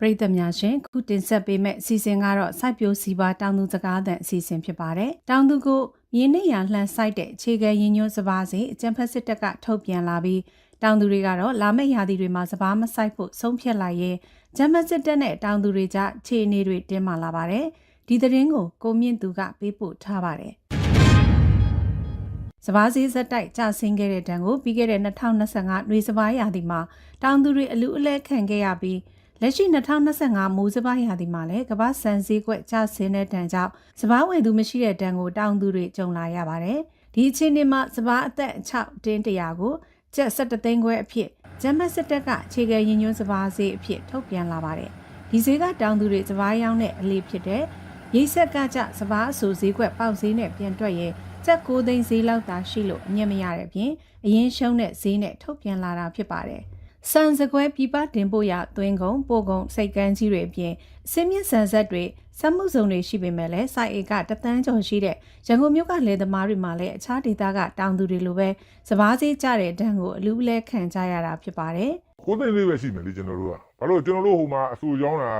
ပရိသတ်များရှင်ခုတင်ဆက်ပေးမယ့်အစီအစဉ်ကတော့စိုက်ပျိုးစီးပွားတောင်သူစကားသံအစီအစဉ်ဖြစ်ပါတယ်။တောင်သူကိုမြေနေရလှန်ဆိုင်တဲ့အခြေခံရည်ညွှန်းစပါးစီအကြံဖက်စစ်တပ်ကထုတ်ပြန်လာပြီးတောင်သူတွေကတော့လာမယ့်ရာသီတွေမှာစပါးမဆိုင်ဖို့ဆုံးဖြတ်လိုက်ရင်ဂျမစစ်တပ်နဲ့တောင်သူတွေကြားခြေအနေတွေတင်းမာလာပါတယ်။ဒီသတင်းကိုကိုမြင့်သူကပေးပို့ထားပါတယ်။စပားစည်းဇက်တိုက်ကျဆင်းခဲ့တဲ့တံကိုပြီးခဲ့တဲ့2025နှွေစပားရာသီမှာတောင်သူတွေအလူအလဲခံခဲ့ရပြီး လက်ရှိ2025မိုးစပားရာသီမှာလည်းကမ္ဘာစံစည်းကွက်ကျဆင်းတဲ့တံကြောင့်စပားဝယ်သူမရှိတဲ့တံကိုတောင်သူတွေကြုံလာရပါတယ်။ဒီအခြေအနေမှာစပားအသက်6တင်းတရာကိုကျပ်17သိန်းခွဲအဖြစ်ဂျမတ်စစ်တပ်ကအခြေခံရည်ညွှန်းစပားဈေးအဖြစ်ထုတ်ပြန်လာပါတယ်။ဒီဈေးကတောင်သူတွေစပားရောင်းတဲ့အလေးဖြစ်တဲ့ရိတ်ဆက်ကကြစပားအဆူဈေးကွက်ပေါက်ဈေးနဲ့ပြန်တွက်ရင်ကျပ်9သိန်းဈေးလောက်သာရှိလို့အမြင်မရတဲ့အပြင်အရင်ရှုံးတဲ့ဈေးနဲ့ထုတ်ပြန်လာတာဖြစ်ပါတယ်။ စံစကွဲပြပတင်ပို့ရသွင်းကုန်ပို့ကုန်စိတ်ကန်းကြီးတွေအပြင်စင်းမြင့်ဆန်ဆက်တွေစက်မှုစုံတွေရှိပေမဲ့လည်းစိုက်အိတ်ကတသန်းကျော်ရှိတဲ့ရန်ကုန်မြို့ကလယ်သမားတွေမှာလည်းအခြားဒေသကတောင်သူတွေလိုပဲစပားဈေးကျတဲ့ဒဏ်ကိုအလူအလဲခံကြရတာဖြစ်ပါတယ်။ကိုယ်သိန်းလေးပဲရှိမယ်လေကျွန်တော်တို့ကဘာလို့ကျွန်တော်တို့ဟိုမှာအဆူရောင်းတာ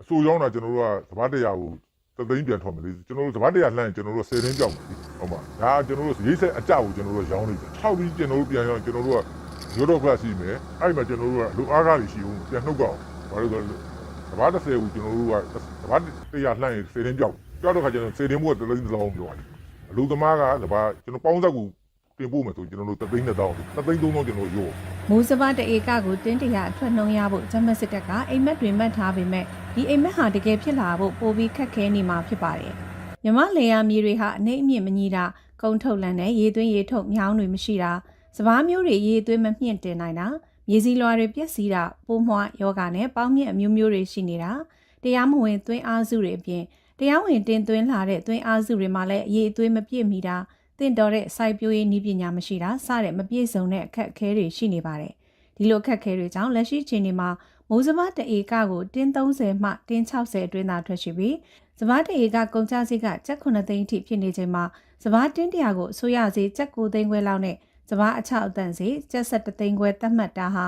အဆူရောင်းတာကျွန်တော်တို့ကသဘာတရားကိုသသိန်းပြန်ထွက်မယ်လေကျွန်တော်တို့သဘာတရားလှမ်းရင်ကျွန်တော်တို့10သိန်းပြောက်မယ်လေဟုတ်ပါဒါကကျွန်တော်တို့ရိတ်ဆက်အကြောက်ကိုကျွန်တော်တို့ရောင်းနေတယ်ထောက်ပြီးကျွန်တော်တို့ပြန်ရောင်းကျွန်တော်တို့က ရိုးတော့ကလပ်ရှိမယ်အဲ့မှာကျွန်တော်တို့ကလူအားကားတွေရှိဦးပြန်နှုတ်ကောက်ဘာလို့ဆိုတော့သဘာ30ကိုကျွန်တော်တို့ကသဘာတရားလှမ်းရင်10သိန်းပြောက်ပြောက်တော့ခါကျွန်တော်10သိန်းမို့သသိန်းတစ်လုံးပြောရတယ်လူသမားကသဘာကျွန်တော်ပေါင်းဆက်ကိုတင်ပို့မယ်ဆိုကျွန်တော်တို့3သိန်းနဲ့တောင်း3သိန်း3000ကျွန်တော်ရောမိုးစပါးတအေကကိုတင်းတရာအထွက်နှုံးရဖို့ဂျမတ်စစ်တပ်ကအိမ်မက်တွေမှတ်ထားပေမဲ့ဒီအိမ်မက်ဟာတကယ်ဖြစ်လာဖို့ပိုပြီးခက်ခဲနေမှာဖြစ်ပါတယ်။မြမလေယာမြေတွေဟာအနှိမ့်အမြင့်မညီတာကုန်းထုတ်လန်းနဲ့ရေသွင်းရေထုတ်မြောင်းတွေမရှိတာ စပားမျိုးတွေရေသွင်းမမြင့်တင်နိုင်တာမြေစည်းလွှာတွေပြက်စီးတာပိုးမွှားယောဂါနဲ့ပေါင်းမြင့်အမျိုးမျိုးတွေရှိနေတာတရားမဝင်သွင်းအားစုတွေအပြင်တရားဝင်တင်သွင်းလာတဲ့သွင်းအားစုတွေမှာလည်းအရေးအသွေးမပြည့်မီတာတင့်တော်တဲ့စိုက်ပျိုးရေးနည်းပညာမရှိတာစတဲ့မပြည့်စုံတဲ့အခက်အခဲတွေရှိနေပါတယ်။ဒီလိုအခက်အခဲတွေကြောင့်လက်ရှိချိန်ဒီမှာမိုးစပါးတအေကကိုတင်း30မှတင်း60အတွင်းသာထွက်ရှိပြီးစပါးတအေကကုန်ကျစရိတ်ကကျပ်9သိန်းအထိဖြစ်နေချိန်မှာစပါးတင်းတရာကိုအစိုးရဈေးကျပ်9သိန်းခွဲလောက်နဲ့ စပါးအချောက်အတန်ဈေးကျပ်17သိန်းခွဲသတ်မှတ်တာဟာ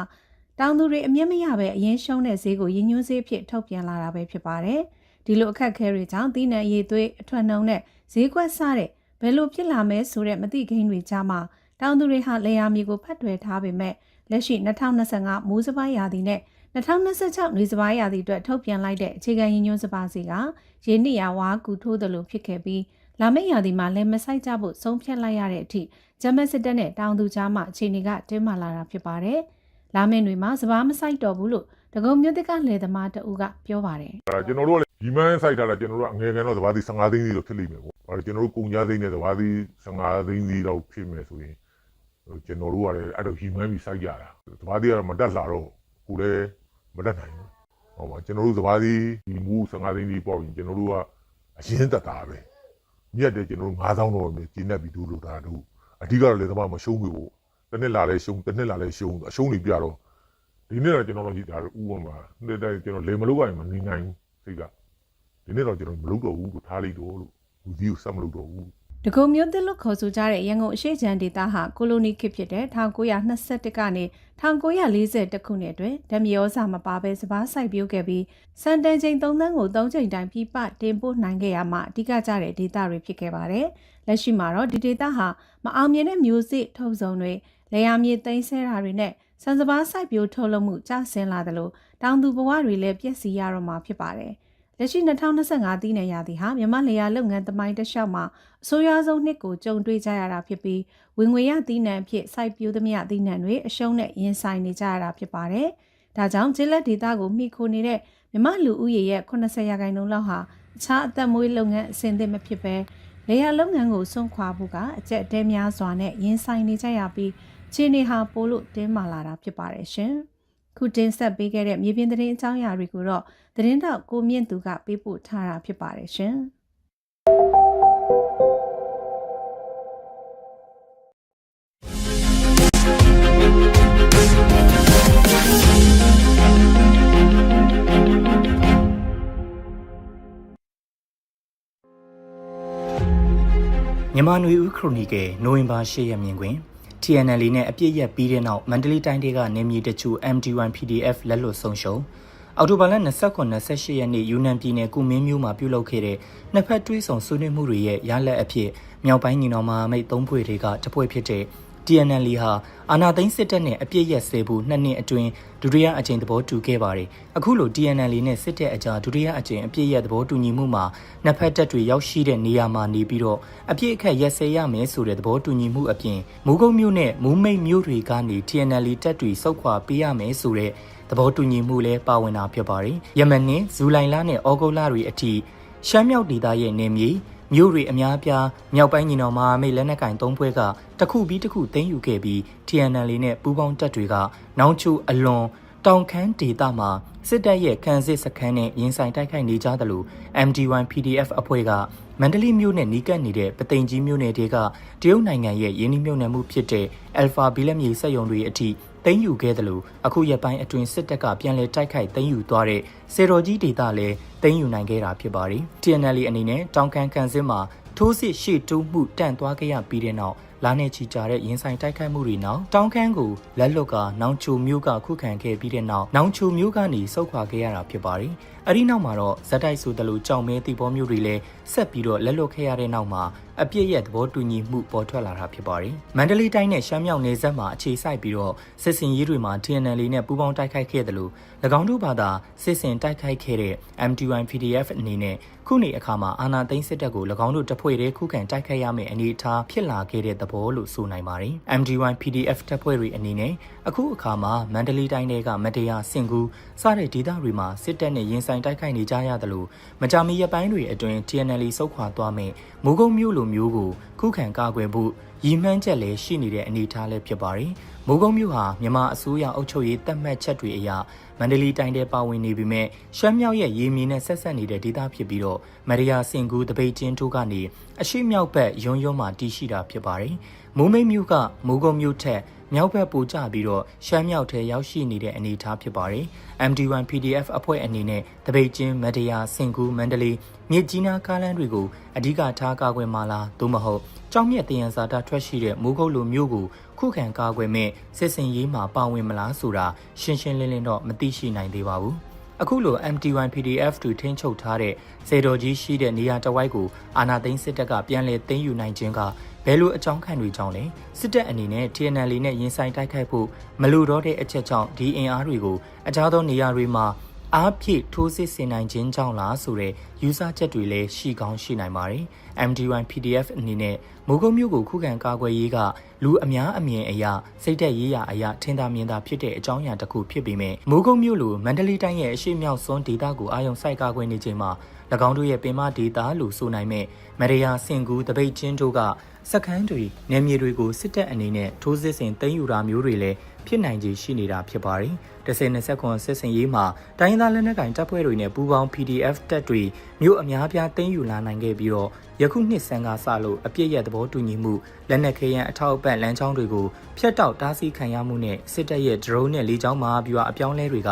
တောင်သူတွေအမျက်မရပဲအရင်ရှုံးတဲ့ဈေးကိုရည်ညွှန်းဈေးဖြစ်ထုတ်ပြန်လာတာပဲဖြစ်ပါတယ်။ဒီလိုအခက်အခဲတွေကြောင့်သီးနှံရည်သွေးအထွက်နှုံနဲ့ဈေးကွက်စတဲ့ဘယ်လိုဖြစ်လာမဲဆိုတဲ့မသိခိန်းတွေကြားမှာတောင်သူတွေဟာလေယာမြေကိုဖတ်ထွယ်ထားပေမဲ့လက်ရှိ2025မိုးစပါးရာသီနဲ့2026နွေစပါးရာသီအတွက်ထုတ်ပြန်လိုက်တဲ့အခြေခံရည်ညွှန်းစပါးစီကရင်းနှီးရဝါကူထိုးတယ်လို့ဖြစ်ခဲ့ပြီး လာမယ့်ရာသီမှာလည်းမဆိုင်ကြဖို့ဆုံးဖြတ်လိုက်ရတဲ့အထိဂျမတ်စစ်တပ်နဲ့တောင်သူကြားမှာအခြေအနေကတင်းမာလာတာဖြစ်ပါတယ်။လာမယ့်တွေမှာစပါးမဆိုင်တော့ဘူးလို့ဒဂုံမြို့တက်ကလယ်သမားတအူးကပြောပါတယ်အဲကျွန်တော်တို့ကလည်းဒီမန်းစိုက်ထားတာကျွန်တော်တို့ကအငယ်ကန်တော့သဘာသီ15သိန်းစီတော့ဖြစ်လိမ့်မယ်ပေါ့။အဲကျွန်တော်တို့ကုန်ကြသိန်းနဲ့သဘာသီ15သိန်းစီတော့ဖြစ်မယ်ဆိုရင်ဟိုကျွန်တော်တို့ကလည်းအဲ့တော့ဒီမန်းပြီးစိုက်ကြတာ။သဘာသီကတော့မတက်လာတော့ကိုလည်းမတက်နိုင်ဘူး။ဟောပါကျွန်တော်တို့သဘာသီဒီမူ15သိန်းစီပေါ့ရင်ကျွန်တော်တို့ကအရင်တက်တာပဲ။ မြက်တယ်ကျွန်တော်တို့9000တော့ပဲကျင်းနေပြီးဒူးလို့တာတို့အဓိကတော့လေသဘာမရှုံးဘူးပေါ့။တစ်နှစ်လာလဲရှုံးတစ်နှစ်လာလဲရှုံးအရှုံးတွေပြတော့ဒီနေ့တော့ကျွန်တော်တို့ဒီဒါဥပမာနေ့တိုင်းကျွန်တော်လေမလို့ကရင်မနေနိုင်ဘူးစိတ်ကဒီနေ့တော့ကျွန်တော်မလုပ်တော့ဘူးလို့ထားလိုက်တော့လို့လူကြီးကိုစမလုပ်တော့ဘူး ဒဂုံမျိုးသစ်လို့ခေါ်ဆိုကြတဲ့ရန်ကုန်အရှိချမ်းဒေသဟာကိုလိုနီခေတ်ဖြစ်တဲ့1921ကနေ1940ခုနှစ်အတွင်းဓမြရောစာမပါဘဲစပားစိုက်ပျိုးခဲ့ပြီးစံတန်ချိန်3သန်းကို3ချိန်တိုင်းပြပတင်ပို့နိုင်ခဲ့ရမှအဓိကကျတဲ့ဒေသတွေဖြစ်ခဲ့ပါတယ်။လက်ရှိမှာတော့ဒီဒေသဟာမအောင်မြင်တဲ့မျိုးစစ်ထုတ်စုံတွေလေယာမြေသိမ်းဆဲတာတွေနဲ့စံစပားစိုက်ပျိုးထုတ်လုပ်မှုကျဆင်းလာသလိုတောင်သူဘဝတွေလည်းပြည့်စည်ရတော့မှာဖြစ်ပါတယ်။ လက်ရှိ2025တည်နေရသည်ဟာမြန်မာလေယာလုပ်ငန်းသမိုင်းတစ်လျှောက်မှာအဆိုးရွားဆုံးနှစ်ကိုကြုံတွေ့ကြရတာဖြစ်ပြီးဝင်ငွေရတည်နှံအဖြစ်စိုက်ပျိုးသမျှတည်နှံတွေအရှုံးနဲ့ရင်ဆိုင်နေကြရတာဖြစ်ပါတယ်။ဒါကြောင့်ဂျက်လက်ဒေတာကိုမိခိုနေတဲ့မြန်မာလူဦးရေရဲ့80ရာခိုင်နှုန်းလောက်ဟာအခြားအသက်မွေးလုပ်ငန်းအဆင့်သင့်မဖြစ်ပဲလေယာလုပ်ငန်းကိုစွန့်ခွာဖို့ကအကျက်တဲများစွာနဲ့ရင်ဆိုင်နေကြရပြီးခြေနေဟာပိုလို့တင်းမာလာတာဖြစ်ပါတယ်ရှင်။ ခုတင်ဆက်ပေးခဲ့တဲ့မြေပြင်သတင်းအကြောင်းအရာတွေကိုတော့သတင်းတော့ကိုမြင့်သူကပေးပို့ထားတာဖြစ်ပါတယ်ရှင်။မြန်မာနွေဦးခရိုနီကယ်နိုဝင်ဘာ10ရက်မြင်တွင် TNL နဲ့အပြစ်ရက်ပြီးတဲ့နောက်မန္တလေးတိုင်းဒေကနေမြေတချို့ MD1 PDF လက်လွတ်ဆုံးရှုံးအော်တိုဘာလ29-28ရက်နေ့ယူနန်ပြည်နယ်ကုမင်းမြို့မှာပြုလုပ်ခဲ့တဲ့နှစ်ဖက်တွဲဆောင်ဆွေးနွေးမှုတွေရဲ့ရလဒ်အဖြစ်မြောက်ပိုင်းညီနောင်မဟာမိတ်သုံးဖွဲ့တွေကတပွဲဖြစ်တဲ့ TNL ဟာအာနာသိန်းစစ်တပ်နဲ့အပြစ်ရက်စေဖို့နှစ်နှစ်အတွင်းဒုတိယအကြိမ်သဘောတူခဲ့ပါတယ်။အခုလို TNL နဲ့စစ်တပ်အကြားဒုတိယအကြိမ်အပြစ်ရက်သဘောတူညီမှုမှာနှစ်ဖက်တပ်တွေရောက်ရှိတဲ့နေရာမှာနေပြီးတော့အပြစ်အခက်ရက်စဲရမယ်ဆိုတဲ့သဘောတူညီမှုအပြင်မူကုန်းမြို့နဲ့မူမိတ်မြို့တွေကနေ TNL တပ်တွေစုခွာပေးရမယ်ဆိုတဲ့သဘောတူညီမှုလည်းပါဝင်တာဖြစ်ပါတယ်။ယမန်နဲ့ဇူလိုင်လနဲ့ဩဂုတ်လတွေအထိရှမ်းမြောက်ဒေသရဲ့နေမြေ မြို့တွေအများအပြားမြောက်ပိုင်းညီနောင်မဟာမိတ်လက်နက်ကင်သုံးဖွဲ့ကတစ်ခုပြီးတစ်ခုသိမ်းယူခဲ့ပြီး TNL နဲ့ပူးပေါင်းတပ်တွေကနောင်ချူအလွန်တောင်ခမ်းဒေသမှာစစ်တပ်ရဲ့ခံစစ်စခန်းနဲ့ရင်ဆိုင်တိုက်ခိုက်နေကြသလို MD1 PDF အဖွဲ့ကမန္တလေးမြို့နဲ့နီးကပ်နေတဲ့ပသိမ်ကြီးမြို့နယ်တွေကတရုတ်နိုင်ငံရဲ့ယင်းနှိမ့်မြုံနယ်မှုဖြစ်တဲ့ Alpha ဘီလက်မြေစက်ရုံတွေအထိ သိမ်းယူခဲ့တယ်လို့အခုရက်ပိုင်းအတွင်းစစ်တပ်ကပြန်လည်တိုက်ခိုက်သိမ်းယူသွားတဲ့စေတော်ကြီးဒေသလည်းသိမ်းယူနိုင်ခဲ့တာဖြစ်ပါတယ်။ TNL အနေနဲ့တောင်ကန်ကန်စစ်မှာထိုးစစ်ရှေ့တိုးမှုတန့်သွားခဲ့ရပြီးတဲ့နောက်လာနေချီကြတဲ့ရင်ဆိုင်တိုက်ခိုက်မှုတွေနောက်တောင်ခမ်းကိုလက်လွတ်ကနောင်ချိုမျိုးကခုခံခဲ့ပြီးတဲ့နောက်နောင်ချိုမျိုးကနေစုတ်ခွာခဲ့ရတာဖြစ်ပါတယ်။အဲဒီနောက်မှာတော့ဇက်တိုက်ဆိုသလိုကြောင်မဲတီဘောမျိုးတွေလည်းဆက်ပြီးတော့လက်လွတ်ခဲ့ရတဲ့နောက်မှာအပြစ်ရဲ့သဘောတူညီမှုပေါ်ထွက်လာတာဖြစ်ပါတယ်။မန္တလေးတိုင်းနဲ့ရှမ်းမြောက်နယ်စပ်မှာအခြေစိုက်ပြီးတော့စစ်စင်ရေးတွေမှာ TNL နဲ့ပူးပေါင်းတိုက်ခိုက်ခဲ့တယ်လို့၎င်းတို့ဘာသာစစ်စင်တိုက်ခိုက်ခဲ့တဲ့ MT1 PDF အနေနဲ့ခုနေအခါမှာအာနာသိန်းစစ်တပ်ကို၎င်းတို့တဖွဲ့တည်းခုခံတိုက်ခိုက်ရမယ့်အနေအထားဖြစ်လာခဲ့တဲ့သဘောလို့ဆိုနိုင်ပါတယ်။ MD1 PDF တပ်ဖွဲ့တွေအနေနဲ့အခုအခါမှာမန္တလေးတိုင်းကမတရားစင်ကူးစတဲ့ဒေသတွေမှာစစ်တပ်နဲ့ရင်ဆိုင်တိုက်ခိုက်နေကြရတယ်လို့မကြမီရပိုင်းတွေအတွင်း TNL စုတ်ခွာသွားမယ်မူကုံမျိုးလိုမျိုးကိုခုခံကာကွယ်ဖို့ရည်မှန်းချက်လည်းရှိနေတဲ့အနေအထားလည်းဖြစ်ပါတယ်။ မိုးကုံမြို့ဟာမြန်မာအစိုးရအုပ်ချုပ်ရေးတတ်မှတ်ချက်တွေအရမန္တလေးတိုင်းထဲပါဝင်နေပြီးမြဲရှမ်းမြောက်ရဲ့ရေမြေနဲ့ဆက်ဆက်နေတဲ့ဒေသဖြစ်ပြီးတော့မရယာစင်ကူတပိတ်ချင်းတို့ကနေအရှိမြောက်ဘက်ရုံရုံမှာတည်ရှိတာဖြစ်ပါတယ်။မိုးမိတ်မြို့ကမိုးကုံမြို့ထက် မြောက်ဘက်ပိုကျပြီးတော့ရှမ်းမြောက်ထဲရောက်ရှိနေတဲ့အနေအထားဖြစ်ပါတယ်။ MD1 PDF အဖွဲ့အနေနဲ့တပိတ်ချင်းမဒရာစင်ကူမန္တလေးမြစ်ကြီးနားကားလမ်းတွေကိုအဓိကထားကာကွယ်မှာလားသို့မဟုတ်ကြောင်မြက်တယံဇာတာထွက်ရှိတဲ့မိုးကုတ်လိုမျိုးကိုခုခံကာကွယ်မဲ့စစ်စင်ရေးမှာပါဝင်မလားဆိုတာရှင်းရှင်းလင်းလင်းတော့မသိရှိနိုင်သေးပါဘူး။အခုလို MT1 PDF တူထိန်းချုပ်ထားတဲ့စေတော်ကြီးရှိတဲ့နေရာတစ်ဝိုက်ကိုအာနာသိန်းစစ်တပ်ကပြန်လည်သိမ်းယူနိုင်ခြင်းက ဘယ်လိုအကြောင်းခံတွေကြောင့်လဲစစ်တပ်အနေနဲ့ TNL နဲ့ရင်ဆိုင်တိုက်ခိုက်ဖို့မလိုတော့တဲ့အချက်ကြောင့်ဒီအင်အားတွေကိုအခြားသောနေရာတွေမှာအားဖြည့်ထိုးစစ်ဆင်နိုင်ခြင်းကြောင့်လားဆိုတဲ့ယူဆချက်တွေလည်းရှိကောင်းရှိနိုင်ပါတယ်။ MD1 PDF အနေနဲ့မိုးကုံမျိုးကိုခုခံကာကွယ်ရေးကလူအများအမြင်အရာစိတ်သက်ရေးရာအရာထင်သာမြင်သာဖြစ်တဲ့အကြောင်းအရာတစ်ခုဖြစ်ပေမဲ့မိုးကုံမျိုးလိုမန္တလေးတိုင်းရဲ့အရှိမြောက်စွန်းဒေသကိုအာရုံစိုက်ကာကွယ်နေချိန်မှာ၎င်းတို့ရဲ့ပင်မဒေသလို့ဆိုနိုင်မဲ့မရယာစင်ကူတပိတ်ချင်းတို့က စခန်းတွေနယ်မြေတွေကိုစစ်တပ်အနေနဲ့ထိုးစစ်ဆင်သိမ်းယူတာမျိုးတွေလည်းဖြစ်နိုင်ခြေရှိနေတာဖြစ်ပါတယ်။1029စစ်စင်ရေးမှာတိုင်းသားလက်နက်ကိုင်တပ်ဖွဲ့တွေနဲ့ပူးပေါင်း PDF တပ်တွေမြို့အများပြားသိမ်းယူလာနိုင်ခဲ့ပြီးတော့ယခုနှစ်ဆန်းကစလို့အပြစ်ရသဘောတူညီမှုလက်နက်ခဲယမ်းအထောက်အပံ့လမ်းကြောင်းတွေကိုဖျက်တောက်တားဆီးခံရမှုနဲ့စစ်တပ်ရဲ့ဒရုန်းနဲ့လေကြောင်းမဟာဗျူဟာအပြောင်းလဲတွေက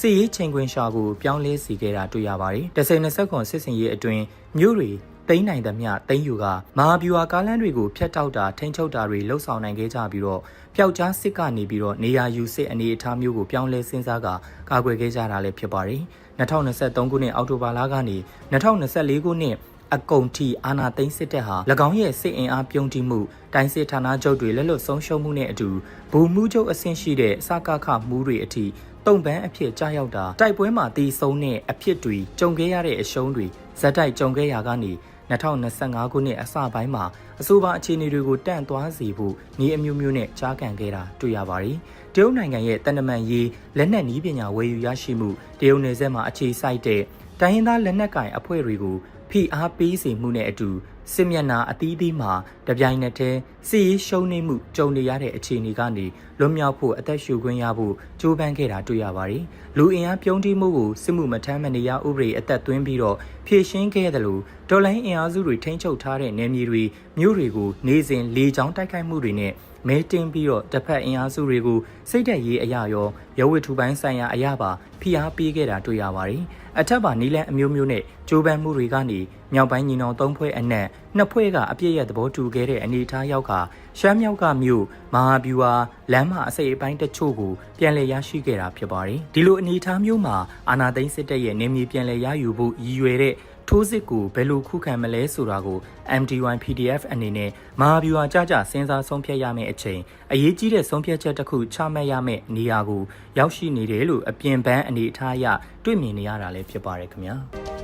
စစ်ရေးချိန်ခွင်ရှာကိုပြောင်းလဲစေခဲ့တာတွေ့ရပါတယ်။1029စစ်စင်ရေးအတွင်းမြို့တွေ သိန်းနိုင်သမျှသိန်းယူကမဟာဗျူဟာကားလမ်းတွေကိုဖျက်တောက်တာထိန်းချုပ်တာတွေလှုပ်ဆောင်နိုင်ခဲ့ကြပြီးတော့ပျောက်ကြားစစ်ကနေပြီးတော့နေရာယူစစ်အနေအထားမျိုးကိုပြောင်းလဲစဉ်းစားကကာကွယ်ခဲ့ကြတာလည်းဖြစ်ပါတယ်2023ခုနှစ်အောက်တိုဘာလကနေ2024ခုနှစ်အကုံတီအာနာသိန်းစစ်တပ်ဟာ၎င်းရဲ့စစ်အင်အားပြုံးတိမှုတိုင်းစစ်ဌာနချုပ်တွေလက်လွတ်ဆုံးရှုံးမှုနဲ့အတူဘူမှုချုပ်အဆင့်ရှိတဲ့စကခမှုတွေအထိတုံပန်းအဖြစ်ကြားရောက်တာတိုက်ပွဲမှာတီးဆုံးတဲ့အဖြစ်တွေကြုံခဲ့ရတဲ့အရှုံးတွေဇက်တိုက်ကြုံခဲ့ရကနေ 2025ခုနှစ်အစပိုင်းမှာအဆိုပါအခြေအနေတွေကိုတန့်သွားစေဖို့ဤအမျိုးမျိုးနဲ့ကြားကန်ခဲ့တာတွေ့ရပါတယ်။တရုတ်နိုင်ငံရဲ့တန်တမန်ရေးလက်နက်နည်းပညာဝယ်ယူရရှိမှုတရုတ်နယ်စပ်မှာအခြေစိုက်တဲ့တိုင်းရင်းသားလက်နက်ကင်အဖွဲ့တွေကို ဖိအားပေးစေမှုနဲ့အတူစစ်မျက်နှာအသီးသီးမှာတပြိုင်နက်တည်းစစ်ရေးရှုံးနိမှုကြုံနေရတဲ့အခြေအနေကနေလွတ်မြောက်ဖို့အသက်ရှူခွင့်ရဖို့ကြိုးပမ်းခဲ့တာတွေ့ရပါတယ်။လူအင်အားပြုံးတိမှုကိုစစ်မှုမထမ်းမနေရဥပဒေအသက်သွင်းပြီးတော့ဖြည့်ရှင်းခဲ့တယ်လို့ဒေါ်လိုင်းအင်အားစုတွေထိန်းချုပ်ထားတဲ့နယ်မြေတွေမြို့တွေကိုနေစဉ်လေကြောင်းတိုက်ခိုက်မှုတွေနဲ့ မဲတင်ပြီးတော့တစ်ဖက်အင်အားစုတွေကိုစိတ်သက်ရေးအရာရောရဝတ္ထုပိုင်းဆိုင်ရာအရာပါဖိအားပေးခဲ့တာတွေ့ရပါတယ်။အထက်ပါနီလန်အမျိုးမျိုးနဲ့ကြိုးပမ်းမှုတွေကနေမြောက်ပိုင်းညီနောင်သုံးဖွဲ့အနက်နှစ်ဖွဲ့ကအပြည့်ရဲ့သဘောတူခဲ့တဲ့အနေအထားရောက်ကရှမ်းမြောက်ကမြို့မဟာဗျူဟာလမ်းမအစိပ်အပိုင်းတချို့ကိုပြန်လည်ရရှိခဲ့တာဖြစ်ပါတယ်။ဒီလိုအနေအထားမျိုးမှာအာနာသိန်းစစ်တပ်ရဲ့နေမြေပြန်လည်ရယူဖို့ရည်ရွယ်တဲ့ ထိုးစစ်ကိုဘယ်လိုခုခံမလဲဆိုတာကို MD1 PDF အနေနဲ့မဟာဗျူဟာကြကြစဉ်းစားဆုံးဖြတ်ရမယ့်အချိန်အရေးကြီးတဲ့ဆုံးဖြတ်ချက်တစ်ခုချမှတ်ရမယ့်နေရာကိုရောက်ရှိနေတယ်လို့အပြင်ပန်းအနေအထားအရတွေ့မြင်နေရတာလည်းဖြစ်ပါတယ်ခင်ဗျာ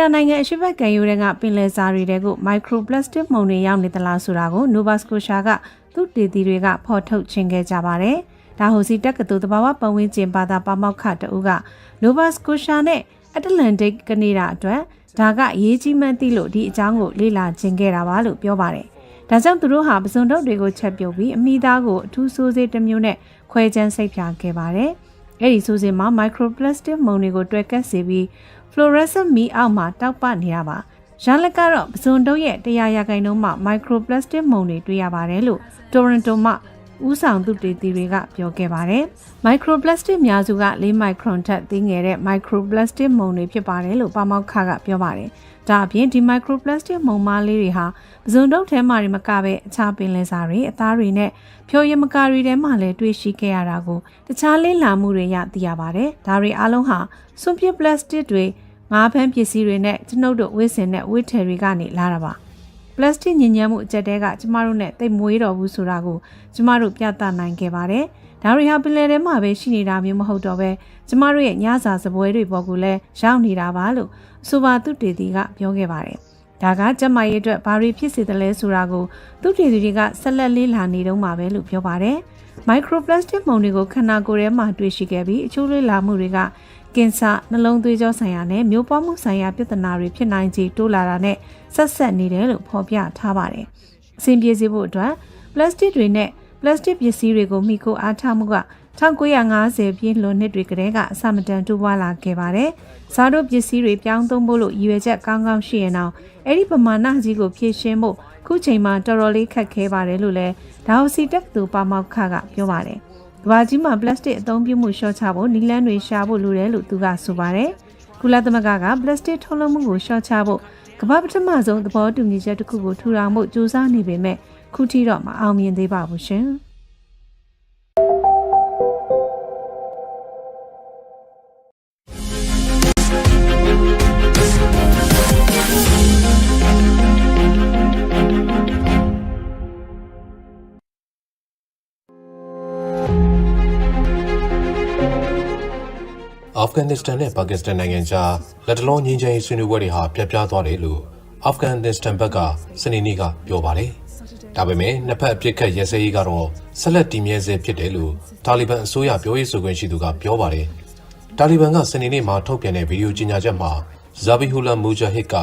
ဒါနိုင်ငံအရှေ့ဘက်ကယူတဲ့ကပင်လယ်စာတွေတဲကို microplastic မုန်တွေရောက်နေသလားဆိုတာကို Nova Scotia ကသူတေသီတွေကဖော်ထုတ်ခြင်းခဲ့ကြပါတယ်။ဒါဟိုစီတက္ကသိုလ်တဘာဝပတ်ဝန်းကျင်ဘာသာပါမောက္ခတဦးက Nova Scotia နဲ့ Atlantic ကနေဒါအတွက်ဒါကအရေးကြီးမှန်းသိလို့ဒီအကြောင်းကိုလေ့လာခြင်းခဲ့တာပါလို့ပြောပါတယ်။ဒါကြောင့်သူတို့ဟာပစုံတုပ်တွေကိုချက်ပြုတ်ပြီးအမိသားကိုအထူးဆိုးစေးတစ်မျိုးနဲ့ခွဲချမ်းစိတ်ဖြာခဲ့ပါတယ်။ အဲ့ဒီဆိုးစေးမှာ microplastic မုန်တွေကိုတွဲကပ်စေပြီး fluorescent မီးအောက်မှာတောက်ပနေတာပါ။ရန်လက်ကတော့ပစုံတုပ်ရဲ့တရားရာခိုင်နှုန်းမှာ microplastic မုန်တွေတွေ့ရပါတယ်လို့ Toronto မှာ ဦးဆောင်သူတေသီတွေကပြောခဲ့ပါတယ်။ microplastic များစုက4 micron ထက်သေးငယ်တဲ့ microplastic မုန်တွေဖြစ်ပါတယ်လို့ပါမောက္ခကပြောပါတယ်။ဒါအပြင်ဒီ microplastic မုန်မားလေးတွေဟာပစုံတုပ်ထဲမှာတွေမကပဲအခြားပင်လယ်စာတွေအသားတွေနဲ့ဖြိုရမကာတွေထဲမှာလည်းတွေ့ရှိခဲ့ရတာကိုတခြားလေးလာမှုတွေရသိရပါတယ်။ဒါတွေအားလုံးဟာစွန့်ပစ် plastic တွေငါးဖမ်းပစ္စည်းတွေနဲ့ကျွန်ုပ်တို့ဝစ်စင်နဲ့ဝစ်ထယ်တွေကနေလာတာပါပ လတ်စတစ်ညဉ့်ညမ်းမှုအကျက်တဲကကျမတို့နဲ့တိတ်မွေးတော်ဘူးဆိုတာကိုကျမတို့ပြသနိုင်ခဲ့ပါတယ်ဒါတွေဟာပင်လယ်ထဲမှာပဲရှိနေတာမျိုးမဟုတ်တော့ပဲကျမတို့ရဲ့ညစာစပွဲတွေပေါ်ကိုလည်းရောက်နေတာပါလို့အဆိုပါသူတေတီကပြောခဲ့ပါတယ်ဒါကကျမရဲ့အတွက်ဘာတွေဖြစ်စေသလဲဆိုတာကိုသူတေတီတွေကဆက်လက်လေးလာနေတော့မှာပဲလို့ပြောပါတယ်။ microplastic မုန်တွေကိုခန္ဓာကိုယ်ထဲမှာတွေ့ရှိခဲ့ပြီးအချို့လေးလာမှုတွေက ကင်ဆာနှလုံးသွေးကြောဆိုင်ရာနဲ့မျိုးပွားမှုဆိုင်ရာပြဿနာတွေဖြစ်နိုင်ခြေတိုးလာတာနဲ့ဆက်ဆက်နေတယ်လို့ဖော်ပြထားပါတယ်။အဆင်ပြေစေဖို့အတွက်ပလတ်စတစ်တွေနဲ့ပလတ်စတစ်ပစ္စည်းတွေကိုမိခိုအားထားမှုက1950ပြည့်လွန်နှစ်တွေကတည်းကအစမတန်တိုးပွားလာခဲ့ပါတယ်။စားတို့ပစ္စည်းတွေပြောင်းသုံးဖို့လို့ရည်ရွယ်ချက်ကောင်းကောင်းရှိရင်တော့အဲ့ဒီပမာဏကြီးကိုဖြည့်ရှင်းဖို့ခုချိန်မှာတော်တော်လေးခက်ခဲပါတယ်လို့လည်းဒါဝစီတက်သူပါမောက်ခကပြောပါတယ်။ ကဘာကြီးမှာပလတ်စတစ်အသုံးပြုမှုလျှော့ချဖို့နီလန်းတွေရှာဖို့လိုတယ်လို့သူကဆိုပါတယ်။ကုလသမဂ္ဂကပလတ်စတစ်ထုတ်လုပ်မှုကိုလျှော့ချဖို့ကမ္ဘာပထမဆုံးသဘောတူညီချက်တစ်ခုကိုထူထောင်ဖို့ကြိုးစားနေပေမဲ့ခုထိတော့မအောင်မြင်သေးပါဘူးရှင်။။ ဖဂန်နစ္စတန်နဲ့ပါကစ္စတန်နိုင်ငံကြားလက်တလုံးငြိမ်းချမ်းရေးဆွေးနွေးပွဲတွေဟာပြတ်ပြားသွားတယ်လို့အာဖဂန်နစ္စတန်ဘက်ကစနေနေ့ကပြောပါတယ်။ဒါပေမဲ့နှစ်ဖက်အပြစ်ခတ်ရဲစဲရေးကတော့ဆက်လက်တည်မြဲဆဲဖြစ်တယ်လို့တာလီဘန်အစိုးရပြောရေးဆိုခွင့်ရှိသူကပြောပါတယ်။တာလီဘန်ကစနေနေ့မှာထုတ်ပြန်တဲ့ဗီဒီယိုကြေညာချက်မှာဇာဘီဟူလာမူဂျာဟစ်က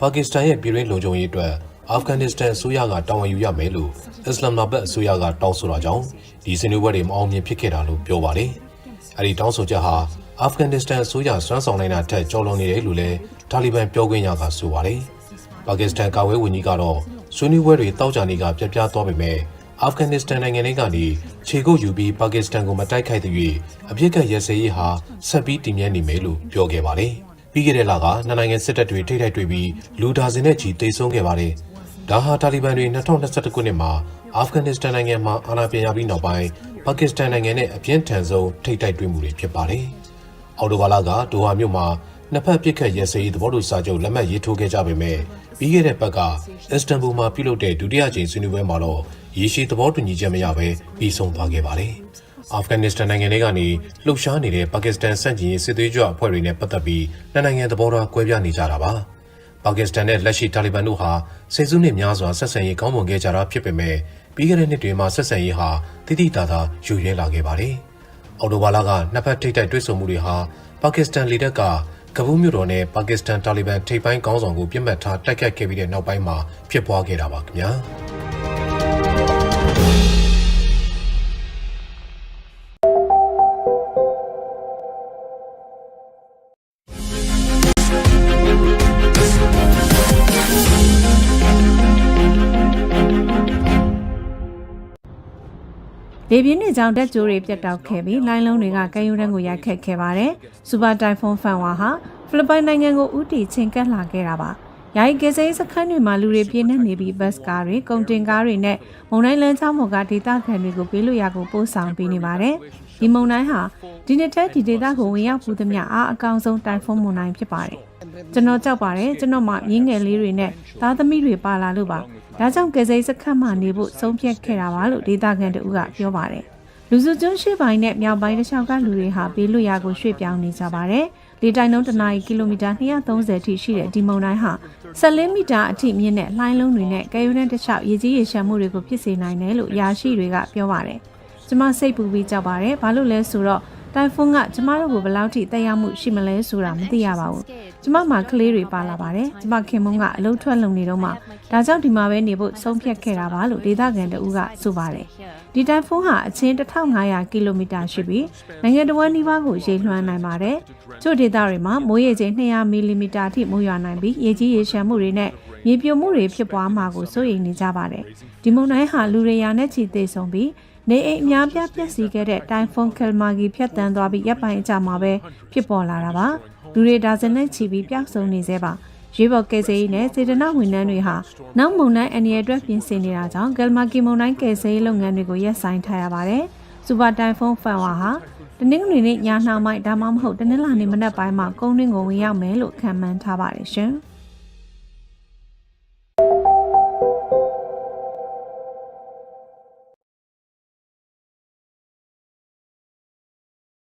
ပါကစ္စတန်ရဲ့ပြည်တွင်းလုံခြုံရေးအတွက်အာဖဂန်နစ္စတန်အစိုးရကတာဝန်ယူရမယ်လို့အစ္စလာမ်မာဘတ်အစိုးရကတောင်းဆိုတာကြောင့်ဒီဆွေးနွေးပွဲတွေမအောင်မြင်ဖြစ်ခဲ့တာလို့ပြောပါတယ်။အဲဒီတောင်းဆိုချက်ဟာ အာဖဂန်နစ္စတန်အစိုးရစွမ်းဆောင်နိုင်တာထက်ကျော်လွန်နေတယ်လို့လည်းတာလီဘန်ပြောခွင့်ရကဆိုပါတယ်။ပါကစ္စတန်ကာဝဲဝန်ကြီးကတော့ဆွေးနွေးပွဲတွေတောက်ကြနေကပြတ်ပြားသွားပေမဲ့အာဖဂန်နစ္စတန်နိုင်ငံကနေခြေကုပ်ယူပြီးပါကစ္စတန်ကိုမတိုက်ခိုက်သေး၍အပြစ်ကရဲစဲရေးဟာဆက်ပြီးတည်မြဲနေမယ်လို့ပြောခဲ့ပါတယ်။ပြီးခဲ့တဲ့လကနှစ်နိုင်ငံစစ်တပ်တွေထိထိုက်တွေ့ပြီးလူဒါဇင်နဲ့ချီတိတ်ဆုံးခဲ့ပါတယ်။ဒါဟာတာလီဘန်တွေ2021ခုနှစ်မှာအာဖဂန်နစ္စတန်နိုင်ငံမှာအာဏာပြန်ရပြီးနောက်ပိုင်းပါကစ္စတန်နိုင်ငံနဲ့အပြင်းထန်ဆုံးထိထိုက်တွေ့မှုတွေဖြစ်ပါတယ်။ အော်တိုဘာလကဒိုဟာမြို့မှာနှစ်ဖက်ပြစ်ခတ်ရဲစဲရေးသဘောတူစာချုပ်လက်မှတ်ရေးထိုးခဲ့ကြပေမဲ့ပြီးခဲ့တဲ့ဘက်ကအစ္စတန်ဘူမှာပြုလုပ်တဲ့ဒုတိယကြိမ်ဆွေးနွေးပွဲမှာတော့ရေရှည်သဘောတူညီချက်မရဘဲပြီးဆုံးသွားခဲ့ပါတယ်။အာဖဂန်နစ္စတန်နိုင်ငံထဲကနေလှုပ်ရှားနေတဲ့ပါကစ္စတန်စန့်ကျင်ရေးစစ်သွေးကြွအဖွဲ့တွေနဲ့ပတ်သက်ပြီးနှစ်နိုင်ငံသဘောထားကွဲပြားနေကြတာပါ။ပါကစ္စတန်နဲ့လက်ရှိတာလီဘန်တို့ဟာဆယ်စုနှစ်များစွာဆက်ဆံရေးကောင်းမွန်ခဲ့ကြတာဖြစ်ပေမဲ့ပြီးခဲ့တဲ့နှစ်တွေမှာဆက်ဆံရေးဟာတိတိတသာယူရဲလာခဲ့ပါတယ်။ အော်တိုဘာလကနှစ်ဖက်ထိပ်တိုက်တွေ့ဆုံမှုတွေဟာပါကစ္စတန်လေတပ်ကကဘူးမြို့တော်နဲ့ပါကစ္စတန်တာလီဘန်ထိပ်ပိုင်းခေါင်းဆောင်ကိုပြစ်မှတ်ထားတိုက်ခတ်ခဲ့ပြီးတဲ့နောက်ပိုင်းမှာဖြစ်ပွားခဲ့တာပါခင်ဗျာ။ လေပြင်းတွေကြောင့်တက်ကြိုးတွေပြတ်တောက်ခဲ့ပြီးလိုင်းလုံးတွေကကမ်းရိုးတန်းကိုရိုက်ခတ်ခဲ့ပါတယ်။စူပါတိုင်ဖွန်ဖန်ဝါဟာဖိလစ်ပိုင်နိုင်ငံကိုဥတီချင်းကပ်လာခဲ့တာပါ။ယာယီကယ်ဆယ်ရေးစခန်းတွေမှာလူတွေပြည့်နေနေပြီးဘတ်စကားတွေကုန်တင်ကားတွေနဲ့မုန်တိုင်းလမ်းကြောင်းပေါ်ကဒေသခံတွေကိုပေးလို့ရကိုပို့ဆောင်ပေးနေပါတယ်။ဒီမုန်တိုင်းဟာဒီနှစ်ထက်ဒီဒေသကိုဝင်ရောက်ပူးသမျှအားအကောင်ဆုံးတိုင်ဖွန်မုန်တိုင်းဖြစ်ပါတယ်။ကျွန်တော်ကြောက်ပါတယ်ကျွန်တော်မှမြင်းငယ်လေးတွေနဲ့သားသမီးတွေပါလာလို့ပါ။ ဒါကြောင့်ကယ်ဆယ်ရေးစခန်းမှာနေဖို့ဆုံးဖြတ်ခဲ့တာပါလို့ဒေသခံတို့ကပြောပါတယ်။လူစုကျွန်းရှေ့ပိုင်းနဲ့မြောက်ပိုင်းတစ်လျှောက်ကလူတွေဟာဘေးလွတ်ရာကိုရွှေ့ပြောင်းနေကြပါတယ်။လေတိုက်နှုန်းတစ်နာရီကီလိုမီတာ230ထိရှိတဲ့ဒီမုန်တိုင်းဟာ14မီတာအထိမြင့်တဲ့လှိုင်းလုံးတွေနဲ့ကဲယူတဲ့တစ်လျှောက်ရေကြီးရေရှမ်းမှုတွေကိုဖြစ်စေနိုင်တယ်လို့ရာရှိတွေကပြောပါတယ်။ကျွန်မစိတ်ပူပြီးကြောက်ပါတယ်။ဘာလို့လဲဆိုတော့ တိုင်ဖွန်းကကျမတို့ကိုဘယ်လောက်ထိတက်ရောက်မှုရှိမလဲဆိုတာမသိရပါဘူး။ကျမမှကလေးတွေပါလာပါတယ်။ကျမခင်မုန်းကအလုတ်ထွက်လုံနေတော့မှဒါကြောင့်ဒီမှာပဲနေဖို့ဆုံးဖြတ်ခဲ့တာပါလို့ဒေသခံတအူးကဆိုပါတယ်။ဒီတိုင်ဖွန်းဟာအချင်း1500ကီလိုမီတာရှိပြီးနိုင်ငံတော်ဝန်နီးပါးကိုရေလွှမ်းနိုင်ပါတယ်။ချို့ဒေသတွေမှာမိုးရေချိန်200မီလီမီတာထိမိုးရွာနိုင်ပြီးရေကြီးရေရှမ်းမှုတွေနဲ့မြေပြိုမှုတွေဖြစ်ပွားမှာကိုစိုးရိမ်နေကြပါတယ်။ဒီမုန်တိုင်းဟာလူတွေရာနဲ့ချီသေးဆုံးပြီး နေအိမ်အများပြားပျက်စီးခဲ့တဲ့တိုင်ဖွန်ကယ်မာဂီဖြတ်တန်းသွားပြီးရပ်ပိုင်အကြမှာပဲဖြစ်ပေါ်လာတာပါလူတွေဒါဇင်နဲ့ချီပြီးပျောက်ဆုံးနေသေးပါရွေးဘော်ကယ်ဆယ်ရေးနဲ့စေတနာဝန်ထမ်းတွေဟာနောက်မုံတိုင်းအန်ရီအတွက်ပြင်ဆင်နေတာကြောင့်ဂယ်မာကီမုံတိုင်းကယ်ဆယ်ရေးလုပ်ငန်းတွေကိုရပ်ဆိုင်းထားရပါတယ်စူပါတိုင်ဖွန်ဖန်ဝါဟာတနင်္ဂနွေနေ့ညနှောင်းပိုင်းဒါမှမဟုတ်တနင်္လာနေ့မနက်ပိုင်းမှာကုန်းတွင်းကိုဝင်ရောက်မယ်လို့ခန့်မှန်းထားပါတယ်ရှင်။